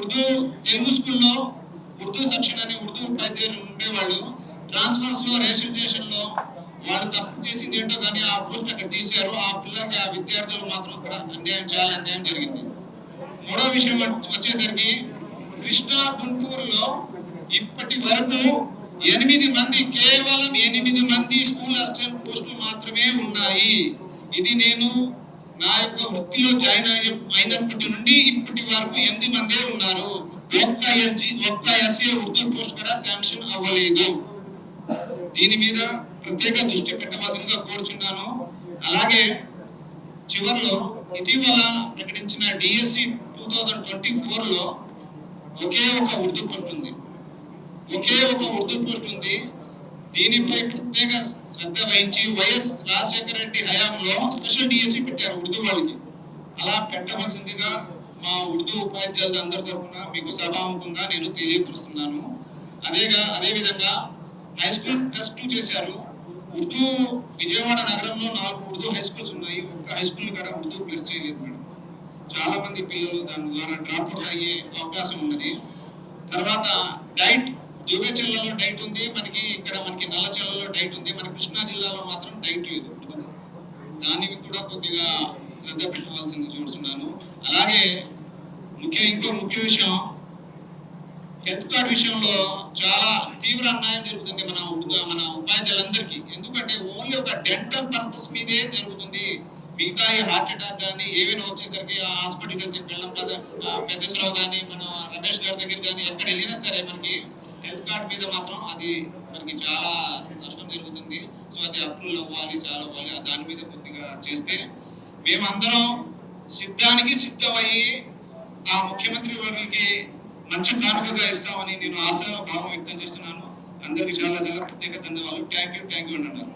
ఉర్దూ తెలుగు స్కూల్లో ఉర్దూ సెక్షన్ అని ఉర్దూ ఉపాధ్యాయులు ఉండేవాళ్ళు. ట్రాన్స్ఫర్స్లో రేషన్లో వాళ్ళు తప్పు చేసింది ఏంటో కానీ ఆ పోస్ట్ అక్కడ తీశారు. ఆ పిల్లలకి ఆ విద్యార్థులు మాత్రం ఇక్కడ అన్యాయం చాలా అన్యాయం జరిగింది. మూడో విషయం వచ్చేసరికి కృష్ణా గుంటూరులో ఇప్పటి వరకు ఎనిమిది మంది కేవలం ఎనిమిది మంది స్కూల్ అసిస్టెంట్ పోస్టులు మాత్రమే ఉన్నాయి. ఇది నేను నా యొక్క వృత్తిలో జాయిన్ అయ్యే అయినప్పటి నుండి ఇప్పటి వరకు ఎనిమిది మందే ఉన్నారు ఒక్క ఎస్జి రాష్ట్రీయ ఉర్దూ పోస్ట్ కూడా శాంక్షన్ అవ్వలేదు. దీని మీద ప్రత్యేక దృష్టి పెట్టవలసిందిగా కోరుచున్నాను. అలాగే చివరిలో ఇటీవల ప్రకటించిన డిఎస్సి టూ థౌజండ్ ట్వంటీ ఫోర్లో ఒకే ఒక ఉర్దూ పోస్ట్ ఉంది. ఒకే ఒక ఉర్దూ పోస్ట్ ఉంది. దీనిపై ప్రత్యేక శ్రద్ధ వహించి వైఎస్ రాజశేఖర రెడ్డి హయాంలో స్పెషల్ డిఎస్సి పెట్టారు ఉర్దూ వాళ్ళకి. అలా పెట్టవలసిందిగా మా ఉర్దూ ఉపాధ్యాయులు అందరి తరఫున మీకు సభాముఖంగా నేను తెలియపరుస్తున్నాను. అదేగా అదేవిధంగా హై స్కూల్ ప్లస్ టూ చేశారు. ఉర్దూ విజయవాడ నగరంలో నాలుగు ఉర్దూ హై స్కూల్స్ ఉన్నాయి. ఒక్క హై స్కూల్ కూడా ఉర్దూ ప్లస్ చేయలేదు మేడం. చాలా మంది పిల్లలు దాని ద్వారా డ్రాప్ అవుట్ అయ్యే అవకాశం ఉన్నది. తర్వాత డైట్ జూబేచెల్లలో డైట్ ఉంది. మనకి ఇక్కడ మనకి నల్లచెల్లలో డైట్ ఉంది. మన కృష్ణా జిల్లాలో మాత్రం డైట్ లేదు దానికి కూడా కొద్దిగా శ్రద్ధ పెట్టవలసింది చూస్తున్నారు అలాగే ముఖ్య ఇంకో ముఖ్య విషయం హెల్త్ కార్డ్ విషయంలో చాలా తీవ్ర అన్యాయం జరుగుతుంది మన మన ఉపాధ్యాయులందరికీ. ఎందుకంటే ఓన్లీ ఒక డెంటల్ పర్పస్ మీదే జరుగుతుంది. మిగతా ఈ హార్ట్ అటాక్ కానీ ఏవైనా వచ్చేసరికి ఆ హాస్పిటల్కి వెళ్తే పిల్లం పెద్దశ్రావు కానీ మన రమేష్ గారి దగ్గర కానీ ఎక్కడ వెళ్ళినా సరే మనకి హెల్త్ కార్డ్ మీద మాత్రం అది మనకి చాలా నష్టం జరుగుతుంది. సో అది అప్రూవల్ అవ్వాలి చాలా అవ్వాలి. దాని మీద కొద్దిగా చేస్తే మేమందరం సిద్ధానికి సిద్ధమయ్యి ఆ ముఖ్యమంత్రి వర్గకి మంచి కానుకగా ఇస్తామని నేను ఆశా భావం వ్యక్తం చేస్తున్నాను. అందరికీ చాలా చాలా ప్రత్యేక ధన్యవాదాలు. థ్యాంక్ యూ థ్యాంక్ యూ అన్నారు